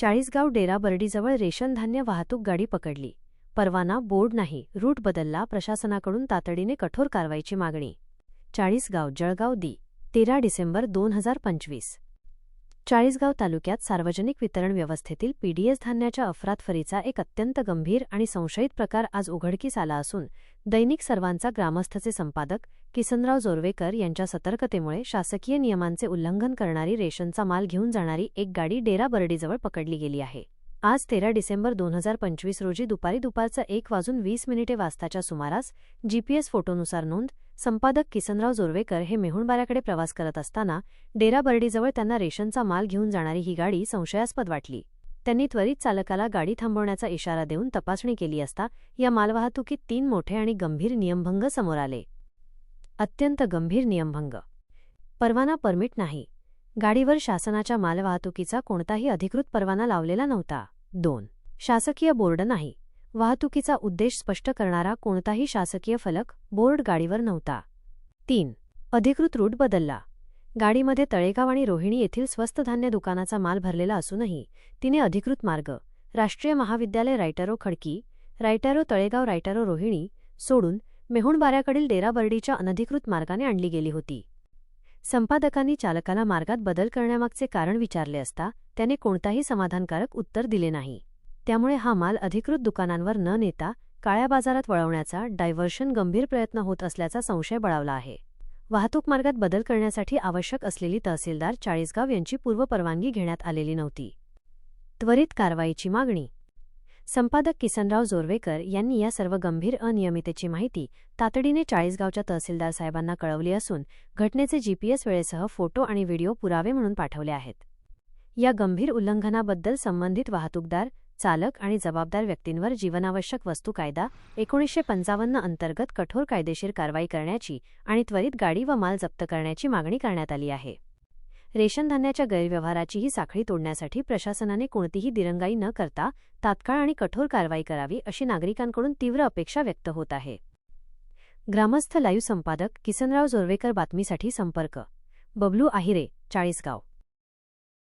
Chalisgaon डेराबर्डीजवळ ration धान्य वाहतूक गाडी पकडली. परवाना बोर्ड नाही रूट बदलला प्रशासनाकडून तातडीने कठोर कारवाईची मागणी. चाळीसगाव जळगाव दी तेरा डिसेंबर दोन हजार पंचवीस. चाळीसगाव तालुक्यात सार्वजनिक वितरण व्यवस्थेतील पीडीएस धान्याच्या अफरातफरीचा एक अत्यंत गंभीर आणि संशयित प्रकार आज उघडकीस आला असून दैनिक सर्वांचा ग्रामस्थचे संपादक किसनराव जोरवेकर यांच्या सतर्कतेमुळे शासकीय नियमांचे उल्लंघन करणारी रेशनचा माल घेऊन जाणारी एक गाडी डेरा बर्डीजवळ पकडली गेली आहे. आज तेरा डिसेंबर दोन हजार पंचवीस रोजी दुपारी दुपारचा एक वाजून वीस मिनिटे वाजताच्या सुमारास जीपीएस फोटोनुसार नोंद संपादक किसनराव जोरवेकर हे मेहुणबाऱ्याकडे प्रवास करत असताना डेरा बर्डीजवळ त्यांना रेशनचा माल घेऊन जाणारी ही गाडी संशयास्पद वाटली. त्यांनी त्वरित चालकाला गाडी थांबवण्याचा इशारा देऊन तपासणी केली असता या मालवाहतुकीत तीन मोठे आणि गंभीर नियमभंग समोर आले. अत्यंत गंभीर नियमभंग. परवाना परमिट नाही. गाडीवर शासनाच्या मालवाहतुकीचा कोणताही अधिकृत परवाना लावलेला नव्हता. दोन. शासकीय बोर्ड नाही. वाहतुकीचा उद्देश स्पष्ट करणारा कोणताही शासकीय फलक बोर्ड गाडीवर नव्हता. तीन. अधिकृत रूट बदलला. गाडीमध्ये तळेगाव आणि रोहिणी येथील स्वस्त धान्य दुकानाचा माल भरलेला असूनही तिने अधिकृत मार्ग राष्ट्रीय महाविद्यालय रायटरो खडकी रायटरो तळेगाव रायटरो रोहिणी सोडून मेहुणबाऱ्याकडील डेराबर्डीच्या अनधिकृत मार्गाने आणली गेली होती. संपादकांनी चालकाला मार्गात बदल करण्यामागचे कारण विचारले असता त्याने कोणताही समाधानकारक उत्तर दिले नाही. त्यामुळे हा माल अधिकृत दुकानांवर न नेता काळ्या बाजारात वळवण्याचा डायव्हर्शन गंभीर प्रयत्न होत असल्याचा संशय बळावला आहे. वाहतूक मार्गात बदल करण्यासाठी आवश्यक असलेली तहसीलदार चाळीसगाव यांची पूर्वपरवानगी घेण्यात आलेली नव्हती. त्वरित कारवाईची मागणी संपादक किसनराव जोरवेकर यांनी या सर्व गंभीर अनियमितेची माहिती तातडीने चाळीसगावच्या तहसीलदार साहेबांना कळवली असून घटनेचे जीपीएस वेळेसह फोटो आणि व्हिडिओ पुरावे म्हणून पाठवले आहेत. या गंभीर उल्लंघनाबद्दल संबंधित वाहतूकदार चालक आणि जबाबदार व्यक्तींवर जीवनावश्यक वस्तू कायदा एकोणीसशे पंचावन्न अंतर्गत कठोर कायदेशीर कारवाई करण्याची आणि त्वरित गाडी व माल जप्त करण्याची मागणी करण्यात आली आहे. रेशन धान्याच्या गैरव्यवहाराचीही साखळी तोडण्यासाठी प्रशासनाने कोणतीही दिरंगाई न करता तात्काळ आणि कठोर कारवाई करावी अशी नागरिकांकडून तीव्र अपेक्षा व्यक्त होत आहे. ग्रामस्थ लाईव्ह संपादक किसनराव जोरवेकर बातमीसाठी संपर्क. बबलू आहिरे चाळीसगाव.